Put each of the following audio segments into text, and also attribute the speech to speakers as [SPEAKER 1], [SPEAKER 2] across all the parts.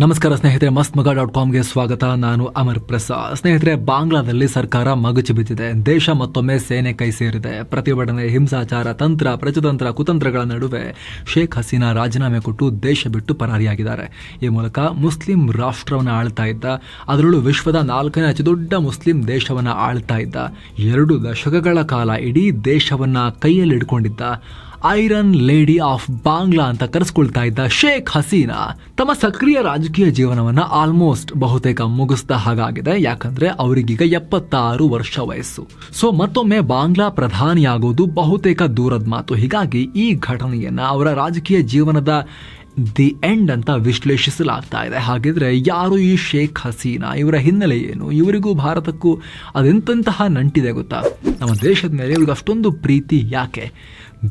[SPEAKER 1] ನಮಸ್ಕಾರ ಸ್ನೇಹಿತರೆ ಮಸ್ತ್ ಮಗ ಡಾಟ್ ಕಾಮ್ಗೆ ಸ್ವಾಗತ. ನಾನು ಅಮರ್ ಪ್ರಸಾದ್. ಸ್ನೇಹಿತರೆ, ಬಾಂಗ್ಲಾದಲ್ಲಿ ಸರ್ಕಾರ ಮಗುಚಿ ಬಿದ್ದಿದೆ. ದೇಶ ಮತ್ತೊಮ್ಮೆ ಸೇನೆ ಕೈ ಸೇರಿದೆ. ಪ್ರತಿಭಟನೆ, ಹಿಂಸಾಚಾರ, ತಂತ್ರ, ಪ್ರಜತಂತ್ರ, ಕುತಂತ್ರಗಳ ನಡುವೆ ಶೇಖ್ ಹಸೀನಾ ರಾಜೀನಾಮೆ ಕೊಟ್ಟು ದೇಶ ಬಿಟ್ಟು ಪರಾರಿಯಾಗಿದ್ದಾರೆ. ಈ ಮೂಲಕ ಮುಸ್ಲಿಂ ರಾಷ್ಟ್ರವನ್ನು ಆಳ್ತಾ ಇದ್ದ, ಅದರಲ್ಲೂ ವಿಶ್ವದ ನಾಲ್ಕನೇ ಅತಿ ದೊಡ್ಡ ಮುಸ್ಲಿಂ ದೇಶವನ್ನು ಆಳ್ತಾ ಇದ್ದ, ಎರಡು ದಶಕಗಳ ಕಾಲ ಇಡೀ ದೇಶವನ್ನು ಕೈಯಲ್ಲಿ ಹಿಡ್ಕೊಂಡಿದ್ದ ಐರನ್ ಲೇಡಿ ಆಫ್ ಬಾಂಗ್ಲಾ ಅಂತ ಕರೆಸ್ಕೊಳ್ತಾ ಇದ್ದ ಶೇಖ್ ಹಸೀನಾ ತಮ್ಮ ಸಕ್ರಿಯ ರಾಜಕೀಯ ಜೀವನವನ್ನ ಆಲ್ಮೋಸ್ಟ್ ಬಹುತೇಕ ಮುಗಿಸ್ದ ಹಾಗಾಗಿದೆ. ಯಾಕಂದ್ರೆ ಅವರಿಗೀಗ ಎಪ್ಪತ್ತಾರು ವರ್ಷ ವಯಸ್ಸು. ಸೊ ಮತ್ತೊಮ್ಮೆ ಬಾಂಗ್ಲಾ ಪ್ರಧಾನಿಯಾಗೋದು ಬಹುತೇಕ ದೂರದ ಮಾತು. ಹೀಗಾಗಿ ಈ ಘಟನೆಯನ್ನ ಅವರ ರಾಜಕೀಯ ಜೀವನದ ದಿ ಎಂಡ್ ಅಂತ ವಿಶ್ಲೇಷಿಸಲಾಗ್ತಾ ಇದೆ. ಹಾಗಿದ್ರೆ ಯಾರು ಈ ಶೇಖ್ ಹಸೀನಾ? ಇವರ ಹಿನ್ನೆಲೆ ಏನು? ಇವರಿಗೂ ಭಾರತಕ್ಕೂ ಅದೆಂತಹ ನಂಟಿದೆ ಗೊತ್ತಾ? ನಮ್ಮ ದೇಶದ ಮೇಲೆ ಇವ್ರಿಗೆ ಅಷ್ಟೊಂದು ಪ್ರೀತಿ ಯಾಕೆ?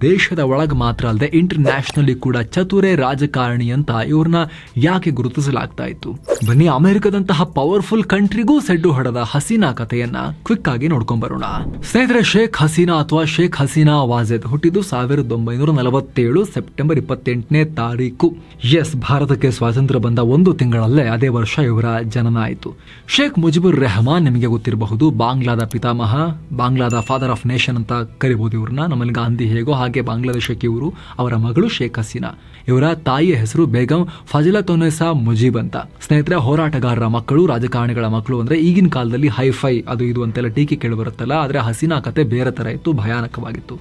[SPEAKER 1] ದೇಶದ ಒಳಗೆ ಮಾತ್ರ ಅಲ್ಲದೆ ಇಂಟರ್ನ್ಯಾಷನಲಿ ಕೂಡ ಚತುರೆ ರಾಜಕಾರಣಿ ಅಂತ ಇವ್ರನ್ನ ಯಾಕೆ ಗುರುತಿಸಲಾಗ್ತಾ ಇತ್ತು? ಬನ್ನಿ ಅಮೆರಿಕದಂತಹ ಪವರ್ಫುಲ್ ಕಂಟ್ರಿಗೂ ಸೆಡ್ಡು ಹೊಡೆದ ಹಸೀನಾ ಕಥೆಯನ್ನ ಕ್ವಿಕ್ ಆಗಿ ನೋಡ್ಕೊಂಡ್ ಬರೋಣ. ಸ್ನೇಹಿತರೆ, ಶೇಖ್ ಹಸೀನಾ ಅಥವಾ ಶೇಖ್ ಹಸೀನಾ ವಾಜೆದ್ ಹುಟ್ಟಿದ್ದು ಸಾವಿರದ ಒಂಬೈನೂರ ನಲವತ್ತೇಳು ಸೆಪ್ಟೆಂಬರ್ ಇಪ್ಪತ್ತೆಂಟನೇ ತಾರೀಕು. ಎಸ್ ಭಾರತಕ್ಕೆ ಸ್ವಾತಂತ್ರ್ಯ ಬಂದ ಒಂದು ತಿಂಗಳಲ್ಲೇ ಅದೇ ವರ್ಷ ಇವರ ಜನನ ಆಯಿತು. ಶೇಖ್ ಮುಜಿಬುರ್ ರೆಹಮಾನ್ ನಿಮಗೆ ಗೊತ್ತಿರಬಹುದು, ಬಾಂಗ್ಲಾದ ಪಿತಾಮಹ, ಬಾಂಗ್ಲಾದ ಫಾದರ್ ಆಫ್ ನೇಷನ್ ಅಂತ ಕರಿಬಹುದು ಇವ್ರನ್ನ. ನಮ್ಮಲ್ಲಿ ಗಾಂಧಿ ಹೇಗೋ ಹಾಗೆ ಬಾಂಗ್ಲಾದೇಶಕ್ಕೆ ಇವರು ಅವರ ಮಗಳು ಶೇಖ್ ಹಸೀನಾ. ಇವರ ತಾಯಿಯ ಹೆಸರು ಬೇಗಂ ಫಜಿಲತೊನೆಸಾ ಮುಜೀಬ್ ಅಂತ. ಸ್ನೇಹಿತರೆ, ಹೋರಾಟಗಾರರ ಮಕ್ಕಳು, ರಾಜಕಾರಣಿಗಳ ಮಕ್ಕಳು ಅಂದ್ರೆ ಈಗಿನ ಕಾಲದಲ್ಲಿ ಹೈಫೈ ಅದು ಇದು ಅಂತೆಲ್ಲ ಟೀಕೆ ಕೇಳಿಬರುತ್ತಲ್ಲ, ಆದರೆ ಹಸೀನಾ ಕತೆ ಬೇರೆ ತರ ಇತ್ತು, ಭಯಾನಕವಾಗಿತ್ತು.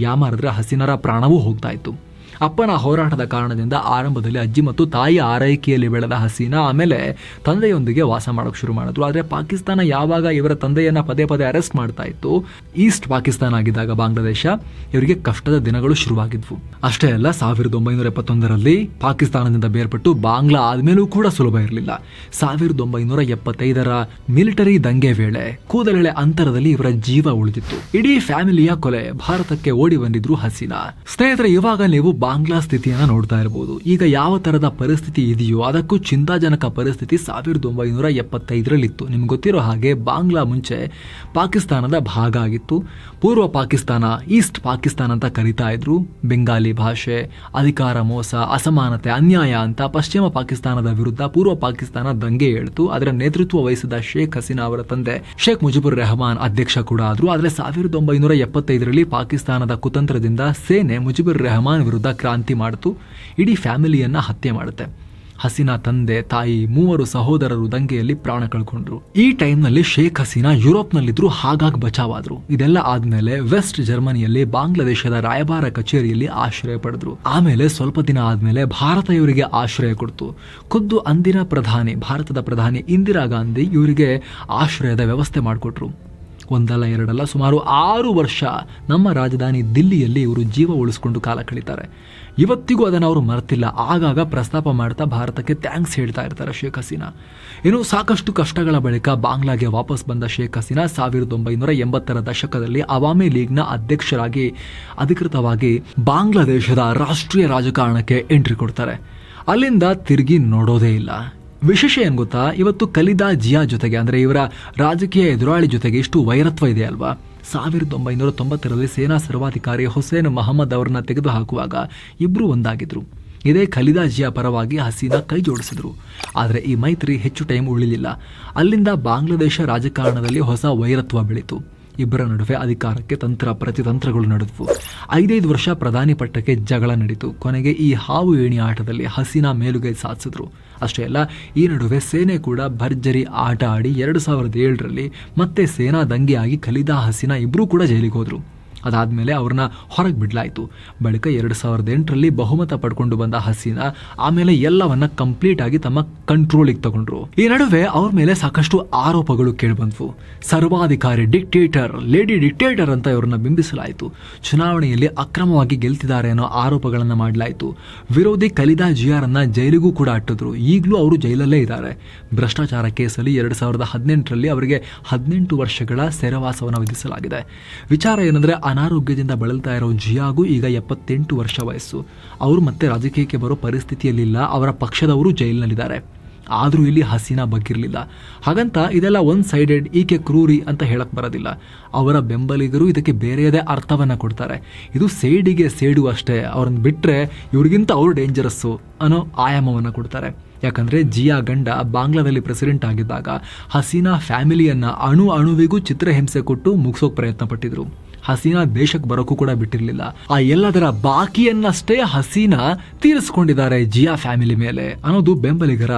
[SPEAKER 1] ಯಾಮಾರಿದ್ರೆ ಹಸೀನರ ಪ್ರಾಣವೂ ಹೋಗ್ತಾ ಇತ್ತು. ಅಪ್ಪನ ಹೋರಾಟದ ಕಾರಣದಿಂದ ಆರಂಭದಲ್ಲಿ ಅಜ್ಜಿ ಮತ್ತು ತಾಯಿ ಆರೈಕೆಯಲ್ಲಿ ಬೆಳೆದ ಹಸೀನಾ ಆಮೇಲೆ ತಂದೆಯೊಂದಿಗೆ ವಾಸ ಮಾಡೋಕೆ ಶುರು ಮಾಡಿದ್ರು. ಆದರೆ ಪಾಕಿಸ್ತಾನ ಯಾವಾಗ ಇವರ ತಂದೆಯನ್ನ ಪದೇ ಪದೇ ಅರೆಸ್ಟ್ ಮಾಡ್ತಾ ಇತ್ತು, ಈಸ್ಟ್ ಪಾಕಿಸ್ತಾನ ಆಗಿದ್ದಾಗ ಬಾಂಗ್ಲಾದೇಶ ಇವರಿಗೆ ಕಷ್ಟದ ದಿನಗಳು ಶುರುವಾಗಿದ್ವು. ಅಷ್ಟೇ ಅಲ್ಲ, ಸಾವಿರದ ಒಂಬೈನೂರ ಎಪ್ಪತ್ತೊಂದರಲ್ಲಿ ಪಾಕಿಸ್ತಾನದಿಂದ ಬೇರ್ಪಟ್ಟು ಬಾಂಗ್ಲಾ ಆದ್ಮೇಲೂ ಕೂಡ ಸುಲಭ ಇರಲಿಲ್ಲ. ಸಾವಿರದ ಒಂಬೈನೂರ ಎಪ್ಪತ್ತೈದರ ಮಿಲಿಟರಿ ದಂಗೆ ವೇಳೆ ಕೂದಲೆಳೆ ಅಂತರದಲ್ಲಿ ಇವರ ಜೀವ ಉಳಿದಿತ್ತು. ಇಡೀ ಫ್ಯಾಮಿಲಿಯ ಕೊಲೆ, ಭಾರತಕ್ಕೆ ಓಡಿ ಬಂದಿದ್ರು ಹಸೀನಾ. ಸ್ನೇಹಿತರೆ, ಇವಾಗ ನೀವು ಬಾಂಗ್ಲಾ ಸ್ಥಿತಿಯನ್ನು ನೋಡ್ತಾ ಇರ್ಬೋದು. ಈಗ ಯಾವ ಥರದ ಪರಿಸ್ಥಿತಿ ಇದೆಯೋ ಅದಕ್ಕೂ ಚಿಂತಾಜನಕ ಪರಿಸ್ಥಿತಿ ಸಾವಿರದ ಒಂಬೈನೂರ ಎಪ್ಪತ್ತೈದರಲ್ಲಿತ್ತು. ನಿಮ್ಗೆ ಗೊತ್ತಿರೋ ಹಾಗೆ ಬಾಂಗ್ಲಾ ಮುಂಚೆ ಪಾಕಿಸ್ತಾನದ ಭಾಗ ಆಗಿತ್ತು. ಪೂರ್ವ ಪಾಕಿಸ್ತಾನ, ಈಸ್ಟ್ ಪಾಕಿಸ್ತಾನ ಅಂತ ಕರಿತಾ ಇದ್ರು. ಬೆಂಗಾಲಿ ಭಾಷೆ, ಅಧಿಕಾರ ಮೋಸ, ಅಸಮಾನತೆ, ಅನ್ಯಾಯ ಅಂತ ಪಶ್ಚಿಮ ಪಾಕಿಸ್ತಾನದ ವಿರುದ್ಧ ಪೂರ್ವ ಪಾಕಿಸ್ತಾನ ದಂಗೆ ಏಳ್ತು. ಅದರ ನೇತೃತ್ವ ವಹಿಸಿದ ಶೇಖ್ ಹಸೀನಾ ಅವರ ತಂದೆ ಶೇಖ್ ಮುಜಿಬುರ್ ರೆಹಮಾನ್ ಅಧ್ಯಕ್ಷ ಕೂಡ ಆದ್ರು. ಆದರೆ ಸಾವಿರದ ಒಂಬೈನೂರ ಎಪ್ಪತ್ತೈದರಲ್ಲಿ ಪಾಕಿಸ್ತಾನದ ಕುತಂತ್ರದಿಂದ ಸೇನೆ ಮುಜಿಬುರ್ ರೆಹಮಾನ್ ವಿರುದ್ಧ ಕ್ರಾಂತಿ ಮಾಡಿತು. ಇಡೀ ಫ್ಯಾಮಿಲಿಯನ್ನ ಹತ್ಯೆ ಮಾಡುತ್ತೆ. ಹಸೀನಾ ತಂದೆ, ತಾಯಿ, ಮೂವರು ಸಹೋದರರು ದಂಗೆಯಲ್ಲಿ ಪ್ರಾಣ ಕಳ್ಕೊಂಡ್ರು. ಈ ಟೈಮ್ನಲ್ಲಿ ಶೇಖ್ ಹಸೀನಾ ಯುರೋಪ್ನಲ್ಲಿದ್ದರು ಹಾಗಾಗಿ ಬಚಾವಾದ್ರು. ಇದೆಲ್ಲ ಆದ್ಮೇಲೆ ವೆಸ್ಟ್ ಜರ್ಮನಿಯಲ್ಲಿ ಬಾಂಗ್ಲಾದೇಶದ ರಾಯಭಾರ ಕಚೇರಿಯಲ್ಲಿ ಆಶ್ರಯ ಪಡೆದ್ರು. ಆಮೇಲೆ ಸ್ವಲ್ಪ ದಿನ ಆದ್ಮೇಲೆ ಭಾರತ ಇವರಿಗೆ ಆಶ್ರಯ ಕೊಡ್ತು. ಖುದ್ದು ಅಂದಿನ ಪ್ರಧಾನಿ, ಭಾರತದ ಪ್ರಧಾನಿ ಇಂದಿರಾ ಗಾಂಧಿ ಇವರಿಗೆ ಆಶ್ರಯದ ವ್ಯವಸ್ಥೆ ಮಾಡಿಕೊಟ್ರು. ಒಂದಲ್ಲ ಎರಡಲ್ಲ, ಸುಮಾರು ಆರು ವರ್ಷ ನಮ್ಮ ರಾಜಧಾನಿ ದಿಲ್ಲಿಯಲ್ಲಿ ಇವರು ಜೀವ ಉಳಿಸ್ಕೊಂಡು ಕಾಲ ಕಳೀತಾರೆ. ಇವತ್ತಿಗೂ ಅದನ್ನು ಅವರು ಮರೆತಿಲ್ಲ. ಆಗಾಗ ಪ್ರಸ್ತಾಪ ಮಾಡ್ತಾ ಭಾರತಕ್ಕೆ ಥ್ಯಾಂಕ್ಸ್ ಹೇಳ್ತಾ ಇರ್ತಾರೆ ಶೇಖ್ ಹಸೀನಾ. ಇನ್ನು ಸಾಕಷ್ಟು ಕಷ್ಟಗಳ ಬಳಿಕ ಬಾಂಗ್ಲಾಗೆ ವಾಪಸ್ ಬಂದ ಶೇಖ್ ಹಸೀನಾ ಸಾವಿರದ ಒಂಬೈನೂರ ಎಂಬತ್ತರ ದಶಕದಲ್ಲಿ ಅವಾಮಿ ಲೀಗ್ನ ಅಧ್ಯಕ್ಷರಾಗಿ ಅಧಿಕೃತವಾಗಿ ಬಾಂಗ್ಲಾದೇಶದ ರಾಷ್ಟ್ರೀಯ ರಾಜಕಾರಣಕ್ಕೆ ಎಂಟ್ರಿ ಕೊಡ್ತಾರೆ. ಅಲ್ಲಿಂದ ತಿರುಗಿ ನೋಡೋದೇ ಇಲ್ಲ. ವಿಶೇಷ ಏನು ಗೊತ್ತಾ? ಇವತ್ತು ಕಲಿದಾ ಜಿಯಾ ಜೊತೆಗೆ, ಅಂದ್ರೆ ಇವರ ರಾಜಕೀಯ ಎದುರಾಳಿ ಜೊತೆಗೆ ಇಷ್ಟು ವೈರತ್ವ ಇದೆ ಅಲ್ವಾ? ಸಾವಿರದ ಒಂಬೈನೂರ ತೊಂಬತ್ತರಲ್ಲಿ ಸೇನಾ ಸರ್ವಾಧಿಕಾರಿ ಹುಸೇನ್ ಮಹಮ್ಮದ್ ಅವರನ್ನ ತೆಗೆದುಹಾಕುವಾಗ ಇಬ್ಬರು ಒಂದಾಗಿದ್ರು. ಇದೇ ಖಲಿದಾ ಜಿಯಾ ಪರವಾಗಿ ಹಸೀನಾ ಕೈ ಜೋಡಿಸಿದ್ರು. ಆದರೆ ಈ ಮೈತ್ರಿ ಹೆಚ್ಚು ಟೈಮ್ ಉಳಿಲಿಲ್ಲ. ಅಲ್ಲಿಂದ ಬಾಂಗ್ಲಾದೇಶ ರಾಜಕಾರಣದಲ್ಲಿ ಹೊಸ ವೈರತ್ವ ಬೆಳೀತು. ಇಬ್ಬರ ನಡುವೆ ಅಧಿಕಾರಕ್ಕೆ ತಂತ್ರ, ಪ್ರತಿತಂತ್ರಗಳು ನಡೆದವು. ಐದೈದು ವರ್ಷ ಪ್ರಧಾನಿ ಪಟ್ಟಕ್ಕೆ ಜಗಳ ನಡೀತು. ಕೊನೆಗೆ ಈ ಹಾವು ಏಣಿ ಆಟದಲ್ಲಿ ಹಸೀನಾ ಮೇಲುಗೈ ಸಾಧಿಸಿದ್ರು. ಅಷ್ಟೇ ಅಲ್ಲ, ಈ ನಡುವೆ ಸೇನೆ ಕೂಡ ಭರ್ಜರಿ ಆಟ ಆಡಿ ಎರಡು ಸಾವಿರದ ಏಳರಲ್ಲಿ ಮತ್ತೆ ಸೇನಾ ದಂಗೆಯಾಗಿ ಖಲೀದಾ ಹಸೀನಾ ಇಬ್ಬರೂ ಕೂಡ ಜೈಲಿಗೆ ಹೋದ್ರು. ಅದಾದ್ಮೇಲೆ ಅವ್ರನ್ನ ಹೊರಗೆ ಬಿಡಲಾಯಿತು. ಬಳಿಕ ಎರಡು ಸಾವಿರದ ಎಂಟರಲ್ಲಿ ಬಹುಮತ ಪಡ್ಕೊಂಡು ಬಂದ ಹಸೀನಾ ಆಮೇಲೆ ಎಲ್ಲವನ್ನ ಕಂಪ್ಲೀಟ್ ಆಗಿ ತಮ್ಮ ಕಂಟ್ರೋಲಿಗೆ ತಗೊಂಡ್ರು. ಈ ನಡುವೆ ಅವ್ರ ಮೇಲೆ ಸಾಕಷ್ಟು ಆರೋಪಗಳು ಕೇಳಿಬಂದ್ವು. ಸರ್ವಾಧಿಕಾರಿ ಡಿಕ್ಟೇಟರ್, ಲೇಡಿ ಡಿಕ್ಟೇಟರ್ ಅಂತ ಇವ್ರನ್ನ ಬಿಂಬಿಸಲಾಯಿತು. ಚುನಾವಣೆಯಲ್ಲಿ ಅಕ್ರಮವಾಗಿ ಗೆಲ್ತಿದ್ದಾರೆ ಅನ್ನೋ ಆರೋಪಗಳನ್ನು ಮಾಡಲಾಯಿತು. ವಿರೋಧಿ ಕಲಿದಾ ಜಿಯಾರನ್ನ ಜೈಲಿಗೂ ಕೂಡ ಅಟ್ಟಿದ್ರು. ಈಗಲೂ ಅವರು ಜೈಲಲ್ಲೇ ಇದ್ದಾರೆ ಭ್ರಷ್ಟಾಚಾರ ಕೇಸಲ್ಲಿ ಎರಡು ಸಾವಿರದ ಹದಿನೆಂಟರಲ್ಲಿ ಅವರಿಗೆ ಹದಿನೆಂಟು ವರ್ಷಗಳ ಸೆರೆವಾಸವನ್ನು ವಿಧಿಸಲಾಗಿದೆ. ವಿಚಾರ ಏನಂದ್ರೆ ಅನಾರೋಗ್ಯದಿಂದ ಬಳಲ್ತಾ ಇರೋ ಜಿಯಾಗೂ ಈಗ ಎಪ್ಪತ್ತೆಂಟು ವರ್ಷ ವಯಸ್ಸು. ಅವರು ಮತ್ತೆ ರಾಜಕೀಯಕ್ಕೆ ಬರೋ ಪರಿಸ್ಥಿತಿಯಲ್ಲಿಲ್ಲ, ಅವರ ಪಕ್ಷದವರು ಜೈಲಿನಲ್ಲಿದ್ದಾರೆ. ಆದರೂ ಇಲ್ಲಿ ಹಸೀನಾ ಬಗ್ಗಿರಲಿಲ್ಲ. ಹಾಗಂತ ಇದೆಲ್ಲ ಒನ್ ಸೈಡೆಡ್ ಈಕೆ ಕ್ರೂರಿ ಅಂತ ಹೇಳಕ್ಕೆ ಬರೋದಿಲ್ಲ. ಅವರ ಬೆಂಬಲಿಗರು ಇದಕ್ಕೆ ಬೇರೆಯದೇ ಅರ್ಥವನ್ನು ಕೊಡ್ತಾರೆ. ಇದು ಸೇಡಿಗೆ ಸೇಡು ಅಷ್ಟೇ. ಅವ್ರನ್ನ ಬಿಟ್ಟರೆ ಇವ್ರಿಗಿಂತ ಅವರು ಡೇಂಜರಸ್ಸು ಅನ್ನೋ ಆಯಾಮವನ್ನು ಕೊಡ್ತಾರೆ. ಯಾಕಂದರೆ ಜಿಯಾ ಗಂಡ ಬಾಂಗ್ಲಾದಲ್ಲಿ ಪ್ರೆಸಿಡೆಂಟ್ ಆಗಿದ್ದಾಗ ಹಸೀನಾ ಫ್ಯಾಮಿಲಿಯನ್ನು ಅಣು ಅಣುವಿಗೂ ಚಿತ್ರಹಿಂಸೆ ಕೊಟ್ಟು ಮುಗಿಸೋಕೆ ಪ್ರಯತ್ನ ಪಟ್ಟಿದ್ರು ಹಸೀನಾ ದೇಶಕ್ಕೆ ಬರೋಕ್ಕೂ ಕೂಡ ಬಿಟ್ಟಿರಲಿಲ್ಲ. ಆ ಎಲ್ಲದರ ಬಾಕಿಯನ್ನಷ್ಟೇ ಹಸೀನಾ ತೀರಿಸ್ಕೊಂಡಿದ್ದಾರೆ ಜಿಯಾ ಫ್ಯಾಮಿಲಿ ಮೇಲೆ ಅನ್ನೋದು ಬೆಂಬಲಿಗರ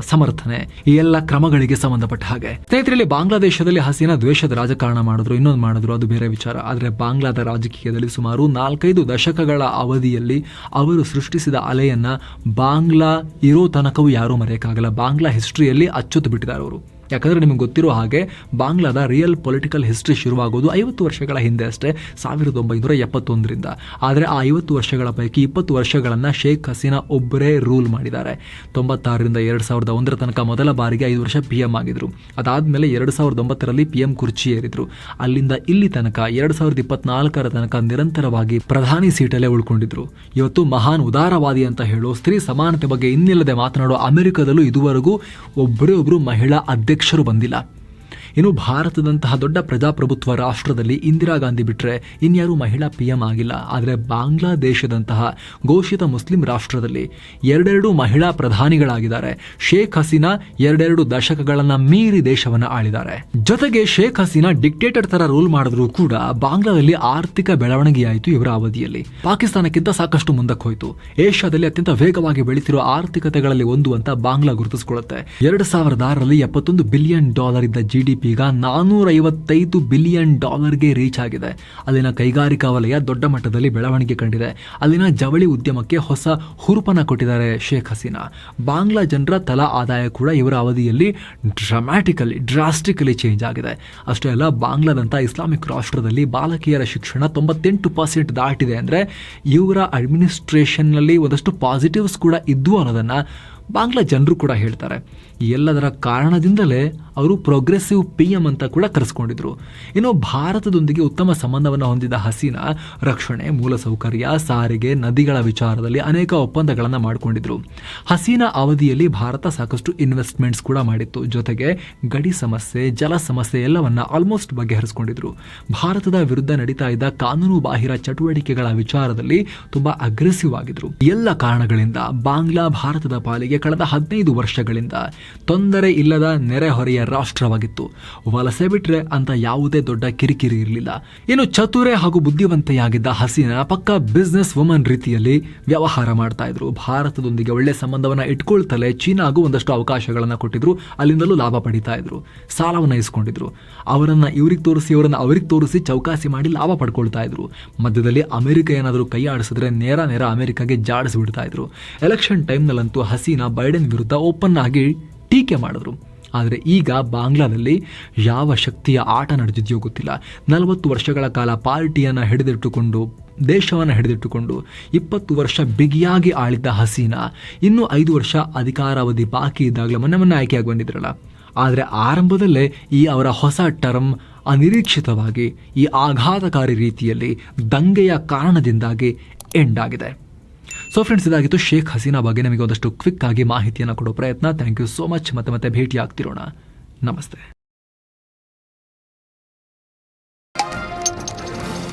[SPEAKER 1] ಸಮರ್ಥನೆ. ಈ ಎಲ್ಲ ಕ್ರಮಗಳಿಗೆ ಸಂಬಂಧಪಟ್ಟ ಹಾಗೆ. ಸ್ನೇಹಿತರಲ್ಲಿ, ಬಾಂಗ್ಲಾದೇಶದಲ್ಲಿ ಹಸೀನಾ ದ್ವೇಷದ ರಾಜಕಾರಣ ಮಾಡಿದ್ರು, ಇನ್ನೊಂದು ಮಾಡಿದ್ರು, ಅದು ಬೇರೆ ವಿಚಾರ. ಆದರೆ ಬಾಂಗ್ಲಾದ ರಾಜಕೀಯದಲ್ಲಿ ಸುಮಾರು ನಾಲ್ಕೈದು ದಶಕಗಳ ಅವಧಿಯಲ್ಲಿ ಅವರು ಸೃಷ್ಟಿಸಿದ ಅಲೆಯನ್ನ ಬಾಂಗ್ಲಾ ಇರೋ ತನಕವೂ ಯಾರೂ ಮರೆಯಕ್ಕಾಗಲ್ಲ. ಬಾಂಗ್ಲಾ ಹಿಸ್ಟ್ರಿಯಲ್ಲಿ ಅಚ್ಚೊತ್ತು ಬಿಟ್ಟಿದ್ದಾರೆ ಅವರು. ಯಾಕಂದ್ರೆ ನಿಮಗೆ ಗೊತ್ತಿರೋ ಹಾಗೆ ಬಾಂಗ್ಲಾದ ರಿಯಲ್ ಪೊಲಿಟಿಕಲ್ ಹಿಸ್ಟ್ರಿ ಶುರುವಾಗೋದು ಐವತ್ತು ವರ್ಷಗಳ ಹಿಂದೆ ಅಷ್ಟೇ, ಸಾವಿರದ ಒಂಬೈನೂರ ಎಪ್ಪತ್ತೊಂದರಿಂದ. ಆದರೆ ಆ ಐವತ್ತು ವರ್ಷಗಳ ಪೈಕಿ ಇಪ್ಪತ್ತು ವರ್ಷಗಳನ್ನು ಶೇಖ್ ಹಸೀನಾ ಒಬ್ಬರೇ ರೂಲ್ ಮಾಡಿದ್ದಾರೆ. ತೊಂಬತ್ತಾರರಿಂದ ಎರಡು ಸಾವಿರದ ಒಂದರ ತನಕ ಮೊದಲ ಬಾರಿಗೆ ಐದು ವರ್ಷ ಪಿ ಎಂ ಆಗಿದ್ರು. ಅದಾದಮೇಲೆ ಎರಡು ಸಾವಿರದ ಒಂಬತ್ತರಲ್ಲಿ ಪಿ ಎಂ ಕುರ್ಚಿ ಏರಿದ್ರು. ಅಲ್ಲಿಂದ ಇಲ್ಲಿ ತನಕ ಎರಡು ಸಾವಿರದ ಇಪ್ಪತ್ನಾಲ್ಕರ ತನಕ ನಿರಂತರವಾಗಿ ಪ್ರಧಾನಿ ಸೀಟಲ್ಲೇ ಉಳ್ಕೊಂಡಿದ್ರು. ಇವತ್ತು ಮಹಾನ್ ಉದಾರವಾದಿ ಅಂತ ಹೇಳೋ, ಸ್ತ್ರೀ ಸಮಾನತೆ ಬಗ್ಗೆ ಇನ್ನಿಲ್ಲದೆ ಮಾತನಾಡೋ ಅಮೆರಿಕದಲ್ಲೂ ಇದುವರೆಗೂ ಒಬ್ಬರೇ ಒಬ್ಬರು ಮಹಿಳಾ ಅಧ್ಯಕ್ಷರು ಬಂದಿಲ್ಲ. ಇನ್ನು ಭಾರತದಂತಹ ದೊಡ್ಡ ಪ್ರಜಾಪ್ರಭುತ್ವ ರಾಷ್ಟ್ರದಲ್ಲಿ ಇಂದಿರಾ ಗಾಂಧಿ ಬಿಟ್ಟರೆ ಇನ್ಯಾರೂ ಮಹಿಳಾ ಪಿ ಆಗಿಲ್ಲ. ಆದರೆ ಬಾಂಗ್ಲಾದೇಶದಂತಹ ಘೋಷಿತ ಮುಸ್ಲಿಂ ರಾಷ್ಟ್ರದಲ್ಲಿ ಎರಡೆರಡು ಮಹಿಳಾ ಪ್ರಧಾನಿಗಳಾಗಿದ್ದಾರೆ. ಶೇಖ್ ಹಸೀನಾ ಎರಡೆರಡು ದಶಕಗಳನ್ನ ಮೀರಿ ದೇಶವನ್ನ ಆಳಿದ್ದಾರೆ. ಜೊತೆಗೆ ಶೇಖ್ ಹಸೀನಾ ಡಿಕ್ಟೇಟರ್ ತರ ರೂಲ್ ಮಾಡಿದ್ರು ಕೂಡ ಬಾಂಗ್ಲಾದಲ್ಲಿ ಆರ್ಥಿಕ ಬೆಳವಣಿಗೆಯಾಯಿತು ಇವರ ಅವಧಿಯಲ್ಲಿ. ಪಾಕಿಸ್ತಾನಕ್ಕಿಂತ ಸಾಕಷ್ಟು ಮುಂದಕ್ಕೆ ಹೋಯಿತು ಏಷ್ಯಾದಲ್ಲಿ ಅತ್ಯಂತ ವೇಗವಾಗಿ ಬೆಳೀತಿರುವ ಆರ್ಥಿಕತೆಗಳಲ್ಲಿ ಒಂದು ಅಂತ ಬಾಂಗ್ಲಾ ಗುರುತಿಸಿಕೊಳ್ಳುತ್ತೆ. ಎರಡ್ ಸಾವಿರದ ಆರರಲ್ಲಿ ಎಪ್ಪತ್ತೊಂದು ಬಿಲಿಯನ್ ಡಾಲರ್ ಇದ್ದ ಜಿ ಡಿ ಪಿ ಈಗ ನಾನೂರ ಐವತ್ತೈದು ಬಿಲಿಯನ್ ಡಾಲರ್ಗೆ ರೀಚ್ ಆಗಿದೆ. ಅಲ್ಲಿನ ಕೈಗಾರಿಕಾ ವಲಯ ದೊಡ್ಡ ಮಟ್ಟದಲ್ಲಿ ಬೆಳವಣಿಗೆ ಕಂಡಿದೆ. ಅಲ್ಲಿನ ಜವಳಿ ಉದ್ಯಮಕ್ಕೆ ಹೊಸ ಹುರುಪನ ಕೊಟ್ಟಿದ್ದಾರೆ ಶೇಖ್ ಹಸೀನಾ. ಬಾಂಗ್ಲಾ ಜನರ ತಲಾ ಆದಾಯ ಕೂಡ ಇವರ ಅವಧಿಯಲ್ಲಿ ಡ್ರಾಮ್ಯಾಟಿಕಲಿ ಡ್ರಾಸ್ಟಿಕಲಿ ಚೇಂಜ್ ಆಗಿದೆ. ಅಷ್ಟೇ ಅಲ್ಲ, ಬಾಂಗ್ಲಾದಂಥ ಇಸ್ಲಾಮಿಕ್ ರಾಷ್ಟ್ರದಲ್ಲಿ ಬಾಲಕಿಯರ ಶಿಕ್ಷಣ ತೊಂಬತ್ತೆಂಟು ಪರ್ಸೆಂಟ್ ದಾಟಿದೆ ಅಂದರೆ ಇವರ ಅಡ್ಮಿನಿಸ್ಟ್ರೇಷನ್ನಲ್ಲಿ ಒಂದಷ್ಟು ಪಾಸಿಟಿವ್ಸ್ ಕೂಡ ಇದ್ದವು ಅನ್ನೋದನ್ನು ಬಾಂಗ್ಲಾ ಜನರು ಕೂಡ ಹೇಳ್ತಾರೆ. ಎಲ್ಲದರ ಕಾರಣದಿಂದಲೇ ಅವರು ಪ್ರೋಗ್ರೆಸಿವ್ ಪಿ ಎಂ ಅಂತ ಕೂಡ ಕರೆಸ್ಕೊಂಡಿದ್ರು. ಇನ್ನು ಭಾರತದೊಂದಿಗೆ ಉತ್ತಮ ಸಂಬಂಧವನ್ನು ಹೊಂದಿದ ಹಸೀನಾ ರಕ್ಷಣೆ, ಮೂಲಸೌಕರ್ಯ, ಸಾರಿಗೆ, ನದಿಗಳ ವಿಚಾರದಲ್ಲಿ ಅನೇಕ ಒಪ್ಪಂದಗಳನ್ನು ಮಾಡಿಕೊಂಡಿದ್ರು. ಹಸೀನಾ ಅವಧಿಯಲ್ಲಿ ಭಾರತ ಸಾಕಷ್ಟು ಇನ್ವೆಸ್ಟ್ಮೆಂಟ್ಸ್ ಕೂಡ ಮಾಡಿತ್ತು. ಜೊತೆಗೆ ಗಡಿ ಸಮಸ್ಯೆ, ಜಲ ಸಮಸ್ಯೆ ಎಲ್ಲವನ್ನ ಆಲ್ಮೋಸ್ಟ್ ಬಗೆಹರಿಸಿಕೊಂಡಿದ್ರು. ಭಾರತದ ವಿರುದ್ಧ ನಡೀತಾ ಇದ್ದ ಕಾನೂನು ಬಾಹಿರ ಚಟುವಟಿಕೆಗಳ ವಿಚಾರದಲ್ಲಿ ತುಂಬಾ ಅಗ್ರೆಸಿವ್ ಆಗಿದ್ರು. ಎಲ್ಲ ಕಾರಣಗಳಿಂದ ಬಾಂಗ್ಲಾ ಭಾರತದ ಪಾಲಿಗೆ ಕಳೆದ ಹದಿನೈದು ವರ್ಷಗಳಿಂದ ತೊಂದರೆ ಇಲ್ಲದ ನೆರೆಹೊರೆಯ ರಾಷ್ಟ್ರವಾಗಿತ್ತು. ವಲಸೆ ಬಿಟ್ರೆ ಅಂತ ಯಾವುದೇ ದೊಡ್ಡ ಕಿರಿಕಿರಿ ಇರಲಿಲ್ಲ. ಇನ್ನು ಚತುರೆ ಹಾಗೂ ಬುದ್ಧಿವಂತೆಯಾಗಿದ್ದ ಹಸೀನಾ ಪಕ್ಕ ಬಿಸ್ನೆಸ್ ವುಮನ್ ರೀತಿಯಲ್ಲಿ ವ್ಯವಹಾರ ಮಾಡ್ತಾ ಇದ್ರು. ಭಾರತದೊಂದಿಗೆ ಒಳ್ಳೆ ಸಂಬಂಧವನ್ನ ಇಟ್ಕೊಳ್ತಲೇ ಚೀನಾಗೂ ಒಂದಷ್ಟು ಅವಕಾಶಗಳನ್ನ ಕೊಟ್ಟಿದ್ರು. ಅಲ್ಲಿಂದಲೂ ಲಾಭ ಪಡಿತಾ ಇದ್ರು. ಸಾಲವನ್ನ ಇಸ್ಕೊಂಡಿದ್ರು. ಅವರನ್ನ ಇವ್ರಿಗೆ ತೋರಿಸಿ ಅವರನ್ನ ಅವ್ರಿಗೆ ತೋರಿಸಿ ಚೌಕಾಸಿ ಮಾಡಿ ಲಾಭ ಪಡ್ಕೊಳ್ತಾ ಇದ್ರು. ಮಧ್ಯದಲ್ಲಿ ಅಮೆರಿಕ ಏನಾದರೂ ಕೈ ಆಡಿಸಿದ್ರೆ ನೇರ ನೇರ ಅಮೆರಿಕಾಗೆ ಜಾಡಿಸ್ಬಿಡ್ತಾ ಇದ್ರು. ಎಲೆಕ್ಷನ್ ಟೈಮ್ನಲ್ಲಂತೂ ಹಸೀನಾ ಬೈಡೆನ್ ವಿರುದ್ಧ ಓಪನ್ ಆಗಿ ಟೀಕೆ ಮಾಡಿದ್ರು. ಆದರೆ ಈಗ ಬಾಂಗ್ಲಾದಲ್ಲಿ ಯಾವ ಶಕ್ತಿಯ ಆಟ ನಡೆದಿದೆಯೋ ಗೊತ್ತಿಲ್ಲ. ನಲವತ್ತು ವರ್ಷಗಳ ಕಾಲ ಪಾರ್ಟಿಯನ್ನು ಹಿಡಿದಿಟ್ಟುಕೊಂಡು, ದೇಶವನ್ನು ಹಿಡಿದಿಟ್ಟುಕೊಂಡು, ಇಪ್ಪತ್ತು ವರ್ಷ ಬಿಗಿಯಾಗಿ ಆಳಿದ್ದ ಹಸೀನಾ, ಇನ್ನೂ ಐದು ವರ್ಷ ಅಧಿಕಾರಾವಧಿ ಬಾಕಿ ಇದ್ದಾಗಲೇ ಮೊನ್ನೆ ಮೊನ್ನೆ ಆಯ್ಕೆಯಾಗಿ ಬಂದಿದ್ರಲ್ಲ. ಆದರೆ ಆರಂಭದಲ್ಲೇ ಈ ಅವರ ಹೊಸ ಟರ್ಮ್ ಅನಿರೀಕ್ಷಿತವಾಗಿ ಈ ಆಘಾತಕಾರಿ ರೀತಿಯಲ್ಲಿ ದಂಗೆಯ ಕಾರಣದಿಂದಾಗಿ ಎಂಡ್ ಆಗಿದೆ. ಸೊ ಫ್ರೆಂಡ್ಸ್ ಇದಾಗಿತ್ತು ಶೇಖ್ ಹಸೀನಾ ಬಗ್ಗೆ ನಿಮಗೆ ಒಂದಷ್ಟು ಕ್ವಿಕ್ ಆಗಿ ಮಾಹಿತಿಯನ್ನು ಕೊಡೋ ಪ್ರಯತ್ನ. ಥ್ಯಾಂಕ್ ಯು ಸೋ ಮಚ್ ಮತ್ತೆ ಮತ್ತೆ ಭೇಟಿ ಆಗ್ತಿರೋಣ ನಮಸ್ತೆ.